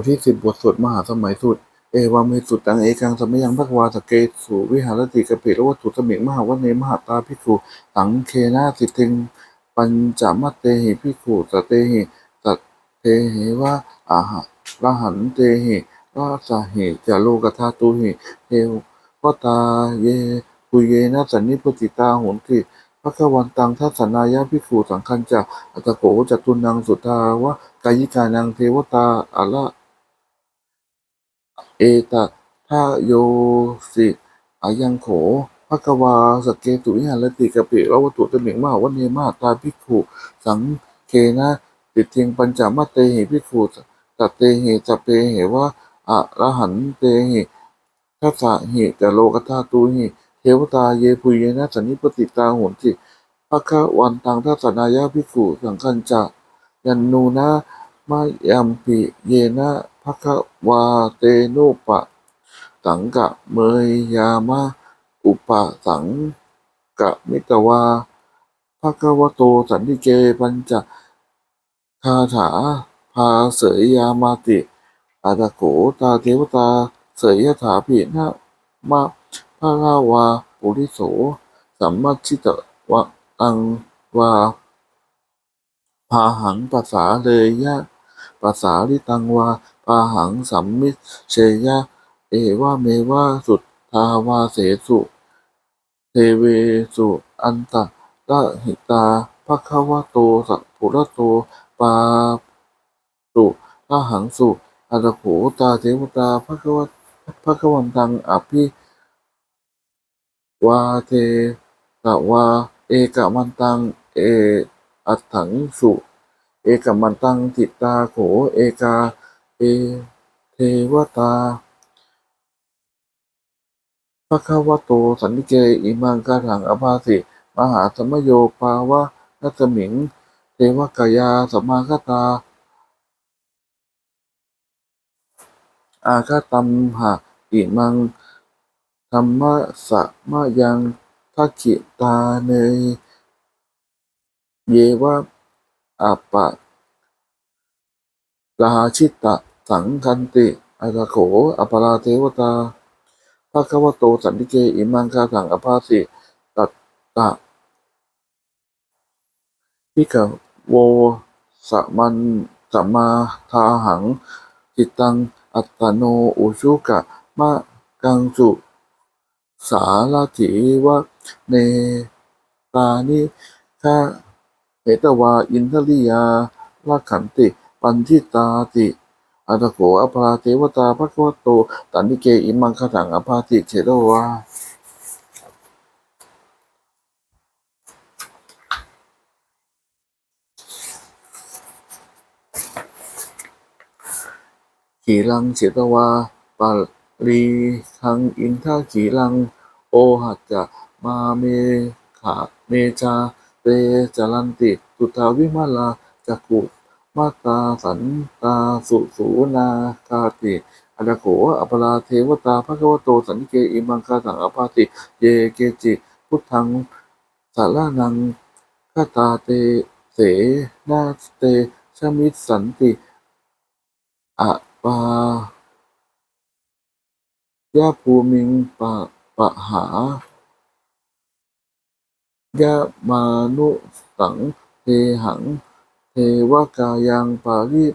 ทที่สิบบทสวดมหาสมัยสุด เอวาเมสุตังเอกังสมยังภควาสเกสุวิหารติกะปิโรวัตถุสมิงมหาวันเนมหาตาภิกุสังเคนาสิทิงปัญจมัตเตหิภิกุสเตหิสัตเทหิวะอาหะระหันเตหิราสาหิจาโลกธาตุหิเทวตาเยปุเยนะสันนิปติตาโหนติพระกวันตังทัศนายาภิกขุสังคัญจะอัตโกจตุนังสุทาวะกายิกานังเทวตาอะละ เอตทะโยสิอายังโขภะควาสเกตุวิหารติกะปิระวัตุตมิงมาวันเนมาตาภิกขุสังเคนะติเทียงปัญจมัตเตหิภิกขุตัตเตหิจัปเปเหวะอะระหันเตหิทัสสะหิจโลกธาตุหิเทวตาเยปุเยนะสันนิปติตาโหนติภะคะวันตังทัสสนายาภิกขุสังคัญจะยันนูนะมายัมปิเยนะ ภะคะวาเตโนปะ สังกะเมยยามะ อุปะสังกะมิตวาภะคะวะโตสันติเกปัญจคาถาพาเสยยามาติอาตะโกตาเทวตา เสยยถาภินะมะภะคะวาปุริโส สัมมัชชิตวะตังวาพาหังภาษาเลยยะภาษาลิตังวา พาหังสัมมิเชยะ เอวะเมวะสุทธาวาเสสุ เทเวสุ อันตะละหิตาภะคะวะโตสัพพุระโตปาตุละหังสุอัตถโขตาเทวตาภะคะวะภะคะวันตังอภิวาเทตวาเอกมันตัง เออัตถังสุ เอกมันตังจิตตาโข เอกา เอเทวตาภะคะวโตสันนิเกอิมังคาถังอภาสิมหาสมโยปาวะนัสมิง เทวกายาสมมาคตา อาคาตัมหะอิมังธรรมะสะมะยังทักขิตาเนยเยวะอัปปะ ลาชิตะสังคันติอัตถโขอปปราเทวตาภะคะวะโตสันติเกอิมังคาถังอภาสิตัตตะพิกโวสะมันสัมมาทาหัง จิตตัง อัตโนอุชุกะมะกังสุ สาลาถิวะเนตานิฆะเหตวา อินทริยาลักขันติ ปัญจิตาติอัตโขอภาเทวตาภะคะวะโตตันนิเกอิมังคถังอภาติเฉตวาขีลังเฉตวาปาลีทังอินทาขีลัง โอหัจจะมาเมขาเมจาเตจารันติสุทาวิมาลาจักุ มาตาสันตาสุสูนาคาติอัตโขอัปราเทวตาภะคะวโตสันเกอิมังคาสังอภาติ เยเกจิพุทธังสารานังคาตาเตเสนาเตชมิสสันติอะปายาภูมิงปะปะหายะมานุสังเทหัง เทวกายังปาริ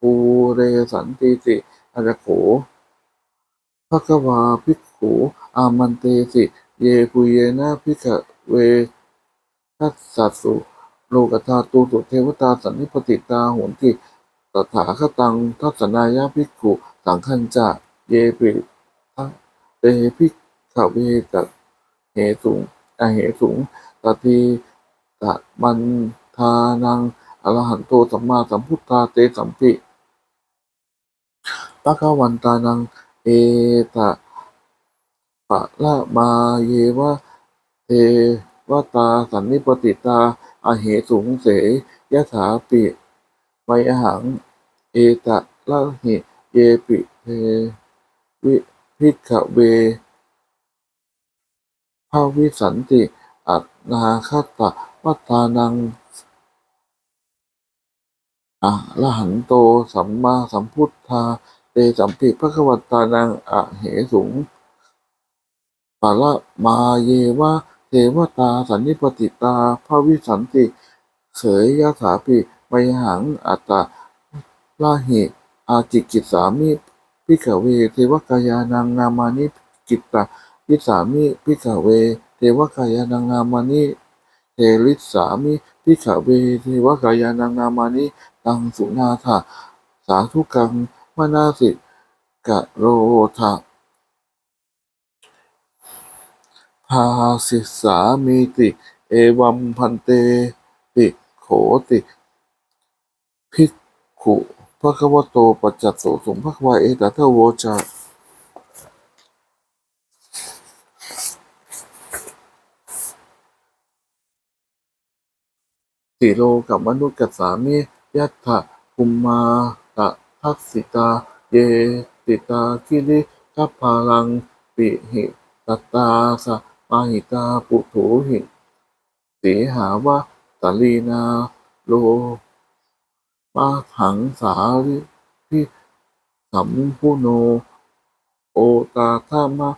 ปูเรสันติสิอาจโขภะควาภิกขุอามันเตสิ เยปุเยนะภิกขเวทัสสะสุโลกธาตุสุเทวตาสันนิปติตาโหนติตถาคตังทัศนายาภิกขุสังคัญจะเยปิทะเตภิกขเวตเหสุงอเหสุงตติตะมันทานัง อรหันโตสัมมาสัมพุทธาเตสัมปิปะคะวันตานัง เอตะปะละมาเยวะเทวตาสันนิปติตาอาเหสุงเสยะถาปิไมหัง เอตะละหิเยปิเทวิพิกขเวภาวิสันติอัตนาคตะวัตานัง อะระหันโต สัมมาสัมพุทธาเตสัมปิพระควัตตานังอะเหสุงปะละมาเยวะเทวตาสันนิปติตาภาวิสันติ เสยยะถาปิไมหังอัตตาลาหิอาจิกิสามิพิกเว เทวกายานังนามานิกิตตายิสามิพิกเว เทวกายานังนามานิเทริสามิพิกเว เทวกายานังนามานิ ตังสุนาถาสาธุกังมนาสิกะโรธาภาสิสามีติ เอวัมพันเตติโขติภิกขุภะคะวะโตปัจจัตโสสงภะควะเอตทโวจะติโลกับมนุษย์กัสสามิ ยัตถะภูมมาตะทักสิตา เยติตาคิริทัพพาลังปิหิตตาสะมาหิตาปุถุหิสีหาวะตะลีนาโลมาหังสาริพิสัมพุโน โอตาธามะ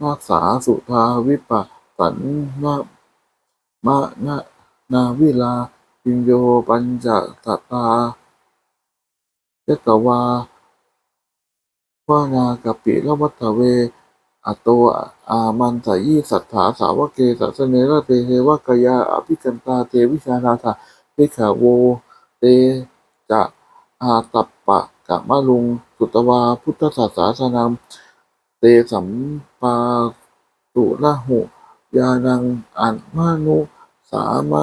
นาสาสุทาวิปัสสันนะมะนะนาวิลา ปิญโยปัญจตตายตวาวานากปิละวัตเวอโตอามันสยิสัทธาสาวกเกสัสเนระเตเทวกยาอภิกันตาเทวิชานาถาภิกขโวเตจะอาตัปปะกะมะลุงสุตวาพุทธศาสสนังเตสัมปาตุละหุยานังอันมานุสามะ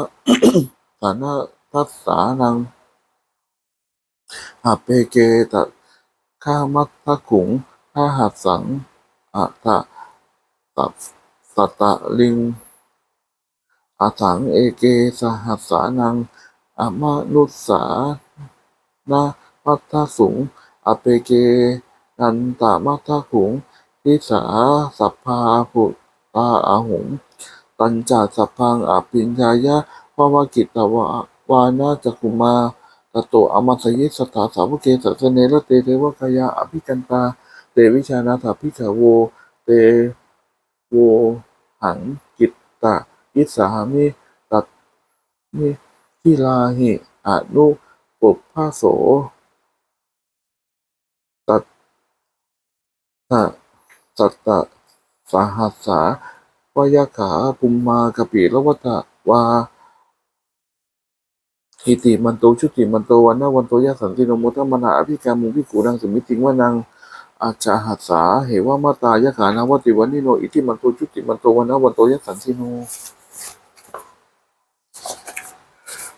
านาทัสสานังอเปเกตะข้ามัตทะขุงข้าหัดสังอัตตะตัสสตะลิงอาสังเอเกสหัสสานังอมานุสสานามัตทะสุงอเปเกนันตามัตทะขุงทิสาสัพพาภุตาอาหุงตัญจาสัพพังอปิญญายะ ภวกิตวาวานาจักุมาตโตอมัสยิสถาสาวกเกสัสเนระเตเทวกายาอภิกันตา เตวิชานาถาภิกขโว เตโวหังกิตตะยิสามิตัดมิทิลาหิอนุปุพพาโส ตัตตะสัตตะสาหัสสาวายาขาปุมมากปิละวัตวา อิติมันโตชุติมันโตวันนาวันโตยะสันติโนโมทัมมนาอภิกามุภิกูดังสมิติงวานังอาจาหัสสาเหวามาตายะขานาวติวันนิโนอิติมันโตชุติมันโตวันนาวันโตยะสันติโน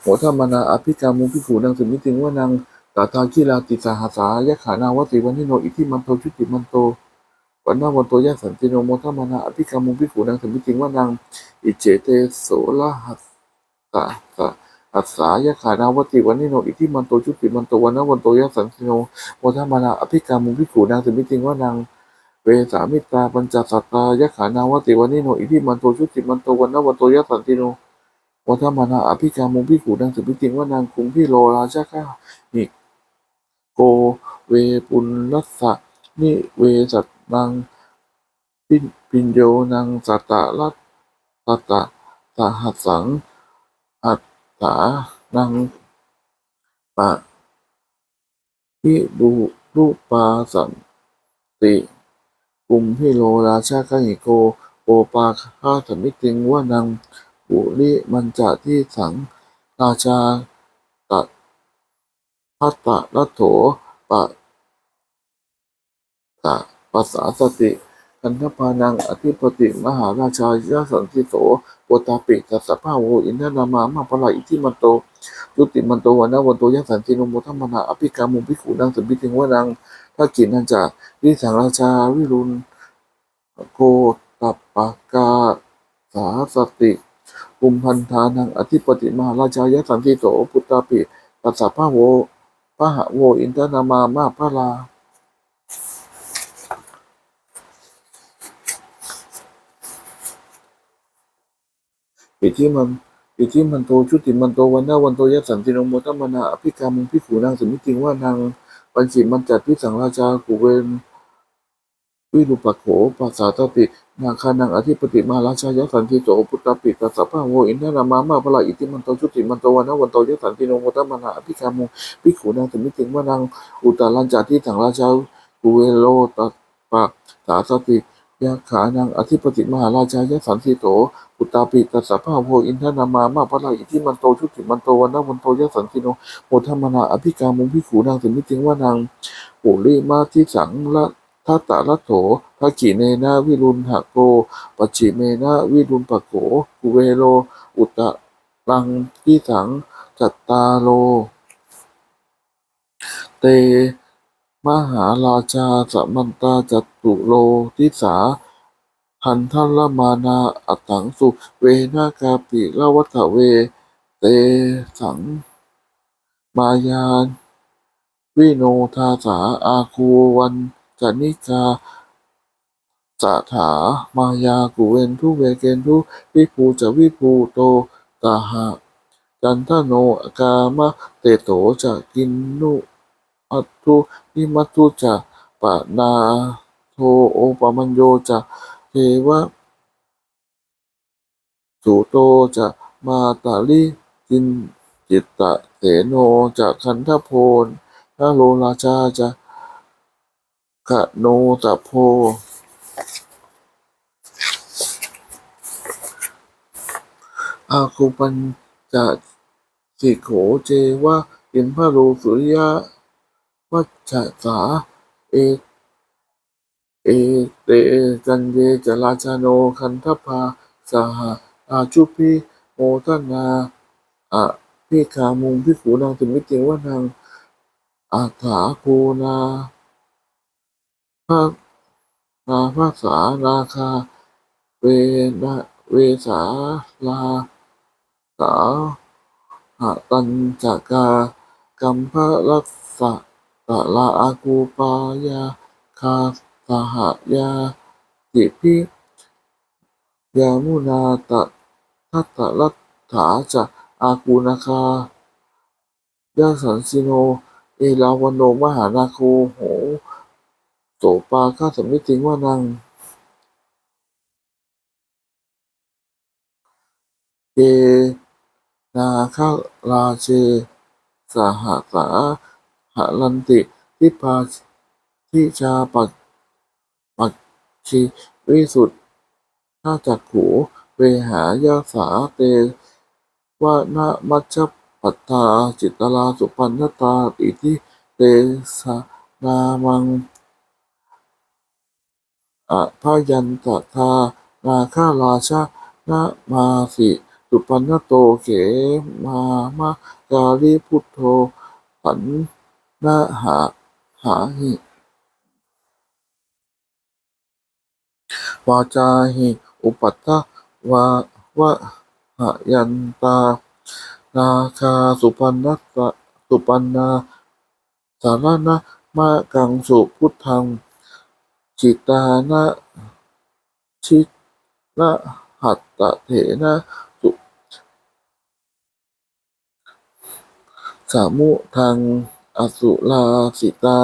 โมทัมมนาอภิกามุภิกูดังสมิติงวานังตาทาคิลาติสาหัสสายะขานาวติวันนิโนอิติมันโตชุติมันโตวันนาวันโตยะสันติโนโมทัมมนาอภิกามุภิกูดังสมิติงวานังอิเจเตโสละหัสสะสะ อัสสายะขานาวติวันนิโนอิทิมันโตชุติมันโตวันนวันโตยะสันติโนโมทามานาอภิกามุภิกขุนางสมิติงว่านางเวสามิตราปัญจสัตตายะขานาวติวันนิโนอิทิมันโตชุติมันโตวันนวันโตยะสันติโนโมทามานาอภิกามุภิกขุนางสมิติงว่านางคุงพิโลราชก้านิโกเวปุลลัสสะนิเวสัตนังปิปิญโยนังสัตตะลัตตตะสหัสสังอัต สานังปะพิบูรุปาสันติกุมพิโลราชากหิโกโอปาคาสมิติงว่านังบุริมันจะที่สังราชาตัดพัตตะรัตโถปะตะปัสสาสติันธพานังอธิปติมหาราชายาสันติโสโปตาปิสัสสะภาโวอินทนามามาปะลาอิทิมันโตยุติมันโตวันะวันโตยัสันติโนโมทัมมนาอภิกามุภิกขุนังสมิติงวานังถ้ากินนันจากวิสังราชาวิรุณโกตัปปากาสาสติกุมพันธานังอธิปติมหาราชายักสันติโสพุตตาปิตัสสะพะโวพะหะโวอินทนามามาพะลา ปิที่มันอิทธิมันโตชุติมันโตวันนาวันโตยัสันตินโมตัมมนาอภิกามุงพิขูนางสมิติงว่านางปัญจิมันจัดพิสังราชากุเวนวิรูปักโขปัสสาตตินาคานังอธิปติมาราชายสันติโสปุตตปิตัสสะพะโวอินทนามามาพลาอิติมันโตชุติมันโตวันนวันโตยสันติโนโมตมนาอภิกามุภิขุนางสมิติงว่านังอุตาลันจาที่ถังราชากุเวโลตัสปะสาสติ ยาขานังอธิปติมหาราชายสันติโสปุตตปิตัสสะพะโวอินทนามามาพลาอิติมันโตชุติมันโตวันนวันโตยสันติโนโมตมนาอภิกามุภิขุนางสิมิติงวานังปุริมาทิสังละทัตตะรัตโถภากิเนนะวิรุณหะโกปัจฉิเมนะวิรุณปะโขกุเวโล อุตะรังทิสังจัตตาโล เต มหาราชาสมันตาจัตุโลทิสาหันทัลลมานาอัตถังสุเวนากาปิลวัตเว เตสัง มายานวิโนทาสาอาคูวันจนิกาสถามายากุเวนทุเวเกนทุวิภูจะวิภูโตตาหะจันทโนกามะเตโตจะกินนุ อัตทุนิมัตทุจะปะนาโทโอปมัญโยจะเทวะสุโตจะมาตาลิจินจิตตะเสโนจะคันทโพนนาโลราชาจะกะโนตะโพอาคูปัญจะสิโขเจวะอินพระโลสุริยะ วัจจะสาเอเอเตจันเยจราชาโนคันทภาสหอาชุพิโมทนาอะพิคามุงพิขูนางถึงมิติว่านางอาถาโพนาภานาภาษานาคา เวนะเวสาลาสาหะตัญจากากัมภะรัสสะ ตะลาอากูปายาคาสหยาติพิยามุนาตะทัตตะรัตถาจะอากูนาคายาสันสิโน เอลาวันโนมหานาโคโหโสปาข้าสมิติงว่านางเกนาคาราเชสหสา หลันติทิพาทิชาปัจปัจชิวิสุทธาจักขูเวหายาสาเตวานะมัชปัตตาจิตตลาสุปันนตาอิทิเตสนามังอะพยันตทานาคาราชานะมาสิสุปันนโตเขมามะกาลิพุทโธปัน นะหาหาหิวาจาหิอุปัตตะวาวะหะยันตา นาคาสุปันนัสสุปันนาสารนะมะกังสุพุทธัง จิตานะชิตนะหัตตะเถนะสุสามุทัง อสุลาสิตา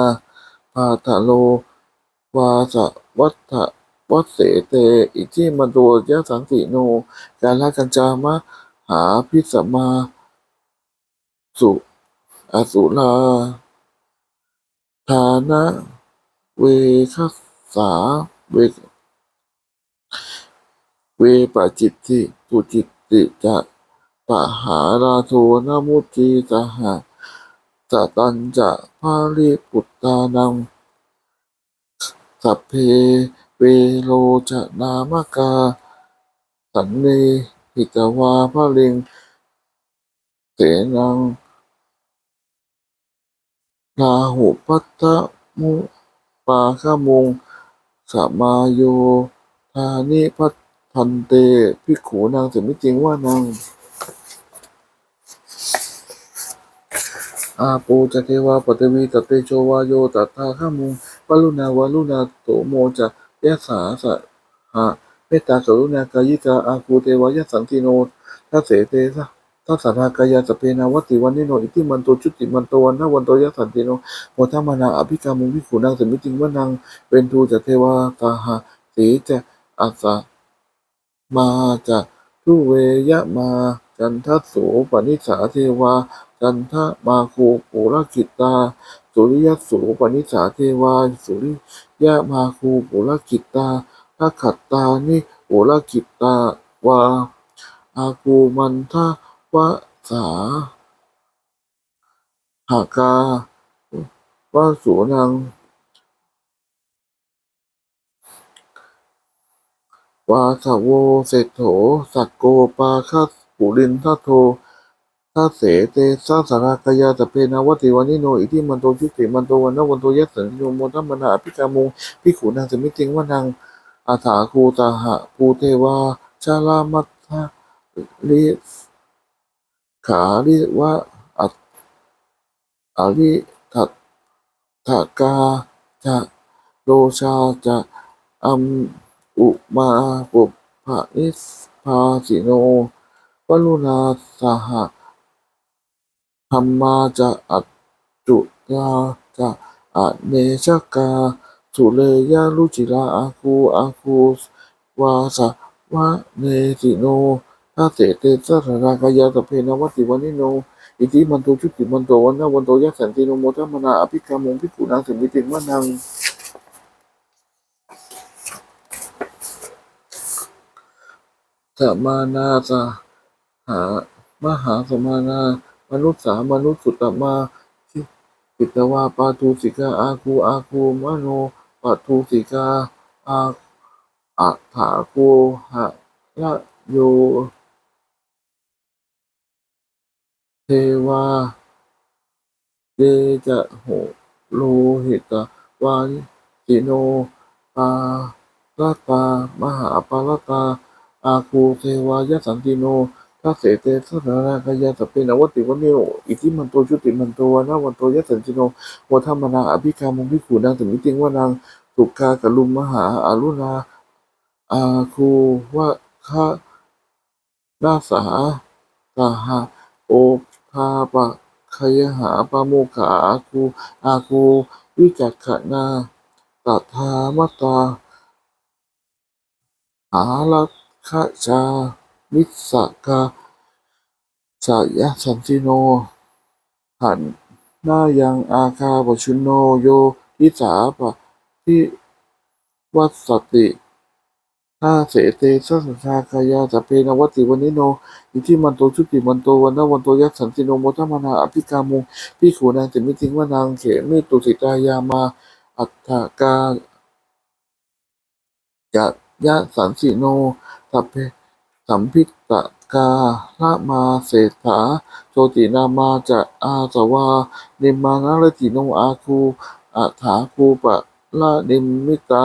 ปาทะโล วาสะวัฏวัสเสเต อิทิมันโตยะสังติโน กาลกัญจามะ หาพิสมา สุ อสุลาทานะเวคัสสาเวเวปจิตติปุจิตติจะปะหาราโทนามุตีสหะ จตันจะพาลิปุตตานัง สัพเพเวโลจะนามกา สันเนหิตวาพะลิง เสนังลาหุพัตตมุปาคมุงสมาโยธานิพัตพันเตพิขูนางเสียไม่จริงว่า นาง อาปูจะเทวาปตวีตเตโชวาโยตัตาข้ามุงวลุนาวลุนาโตโมจะยะสาสะหะเมตตากรุณากายิกาอาคูเทวายะสันติโนทัเสเตสะทัสสะรากายาสเพนาวติวันนิโนอิติมันโตชุติมันโตวันนวันโตยัสสันติโนโมทัมมานาอภิกามุวิขุนังสมิติงวนังเป็นทูจะเทวาตาหะสีจะอัสสะมาจะทุเวยะมาจันทสโสปนิสาเทวา จันทมาคูปุรกิตา สุริยสูปนิสาเทวา สุริยะมาคูปุรกิตาทักขัตตานิปุรกิตาวา อากูมันทวะสาหากาวาสุนังวาสโวเศโถสักโกปาคัสปุรินทโท ทัสเสเตสัสารากายาตะเพนาวติวานิโนอิทิมันโตชุติมันโตวันนวันโตยัสสันโยโมทัมมนาอภิกามุงพิขูนางสมิติงวนังอาถาคูตาหะภูเทวาชาลามัทธะลิขาลิวะอัตอาลิทัตถากาจะโลชาจะอัมอุมาปุภะนิสพาสิโนวลุนาสหะ ธรรมาจะอัจจุตาจะอเนชกาสุเลยาลุจิราอาคูอาคูวาสะวะเนสิโนทัสเสเตสัสรากายาตเพนวัติวันิโน อิติมันโตชุติมันโตวันนะวันโตยัสสันติโนโมทัมนาอภิกามงพิกุนังสิมิติงวนังสมานาสหามหาสมานา มนุษย์สามนุษย์สุตตมาทิปิตวาปาทูสิกาอาคูอาคูมโนปาทูสิกาอาอัฏฐาคูหะละโย เทวาเดจะโหโลหิตวาสิโนปาลตามหาปาลตาอาคูเทวายสันติโน ทัสเสเตสัสรากายาสพเพนวติวันนิโนอิทิมันโตชุติมันโตวนนะวันโตยัสสันติโนวัฒมนาอภิกามุงพิขูนางสมิติงวานางสุขากลุมมหาอารุณาอาคูวะคะนาสาสหะโอภาปะคยหาปาโมขาอาคูอาคูวิจักขนาตถามตาอาลักขจา มิสกาสายะสันติโน หันหน้ายังอาคาปชุนโนโยทิสาปะทิวัสสติถ้าเสเตสัสสากายาจะเพนวัติวันิโน อิทิมันโตชุติมันโตวันนวันโตยัสสันติโนโมทัมนาอภิกามุงพิขูนางจะมิทิงว่านางเขมิตุสิตายามา อัฏฐกาจะยะสันสิโนสัพเพ สัมพิตกาละมาเศรษฐาโชตินามาจะอาสวานิมานารติโนอาคูอัฏฐาคูปะละนิมมิตา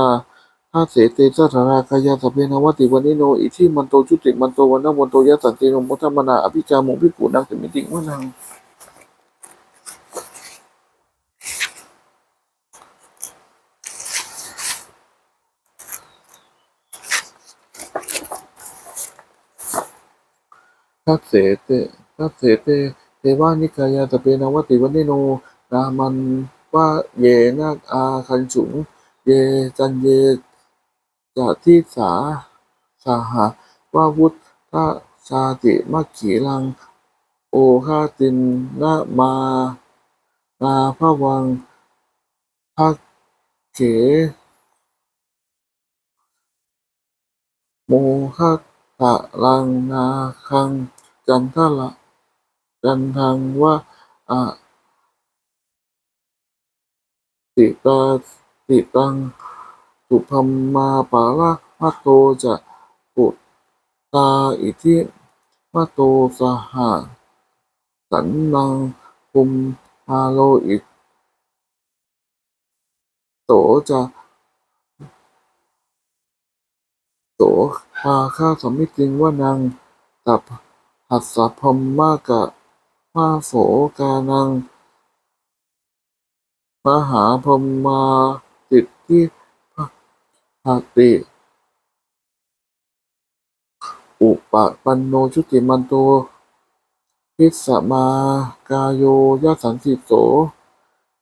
ทัสเสเตสัสรากายาสเพนวัติวันิโนอิทิมันโตชุติมันโตวันนวันโตยะสันติโนโมทัมมนาอภิจามุพิกุนังสมิติวันัง ทัสเสเตทัสเสเตเทวานิกายาตะเปนวติวันนโนนามันว่าเยนาอาคันฉุง เยจันเยจะทิสาสาหะว่าวุฒทะชาติมัคขีลัง โอคาตินนามานาพระวังทักเขโมคะตะลังนาคัง จันทละจันทังวะอะติตาติตังสุพัมมาปาละมะโตจะปุตตาอิทิมะโตสหะสันนังคุมฮาโลอิโตจะโตภาคาสมิติงวะนังตับ หัสสะพมมากะมาโสกานัง มหาพมมาติที่หติ อุปปันโนชุติมันโตพิสมากาโยยะสันติโส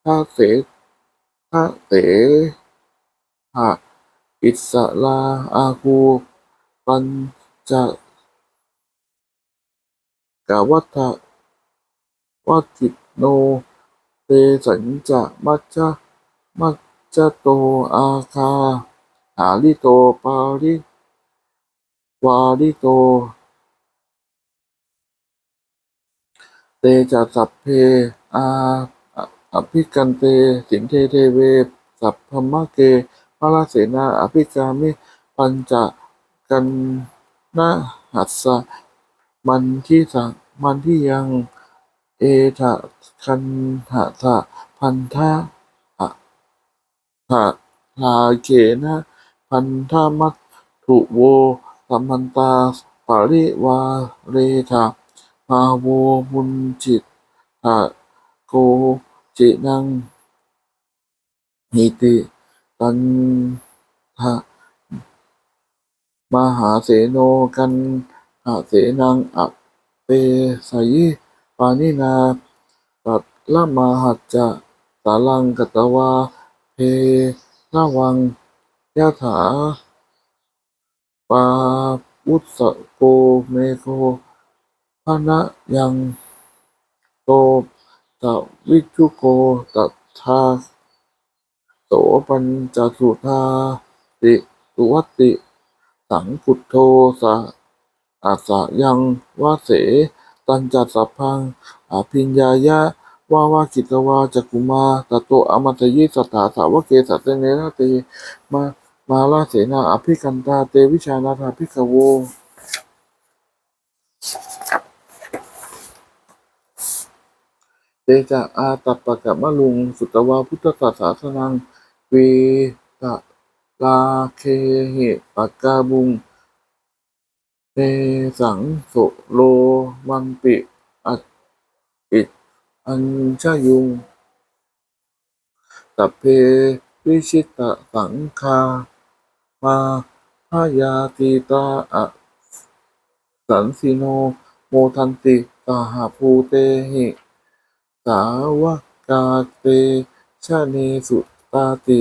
ทาเสทาเสหะอิสลาอาคูปัญจ กาวัฏฏะวัติโนเตสัญจะมัจจะมัจจะโตอาคา หาลิโตปาริวาริโต เตจะสัพเพอาอภิกันเต สินเทเทเว สัพพมะเกพระเสนา อภิกามิ ปัญจกันนะหัสสะ มันที่สังมันที่ยัง เอทะคันหะทะพันธะอะทะลาเขนะพันธมัตถุโวสัมพันตาปาริวาเรทะมาโวมุนจิตทะโกจินังนิติตันทะมหาเสโนกัน หะเสนังอเปสยิปานินาตัดละมาหัจจะสาลังกตวาเพละวังยะถาปาวุสโกเมโกพนะยังโตตะวิจุโกตัทธาโสปัญจสุธาติสุวัติ สังพุทโธสะ อาสะยังวะเส ตัญจัสสพพังอภิญญายะวาวากิตวาจักุมาตโตอมัตยิสตถาสาวกเกสัตเตเนนะเตมามาลาเสนาอภิกันตาเตวิชานาถาภิกขโวเตจะอาตัปปะกะมะลุง สุตวาพุทธศาสสนังเวตะลาเคเหปักกาบุง เตสังโสโลมันปิอัตอิอัญชยุงสัพเพวิชิตะสังคา มาพยาติตาอสันสิโน โมทันติสหภูเตหิ สาวกาเตชะเนสุตาติ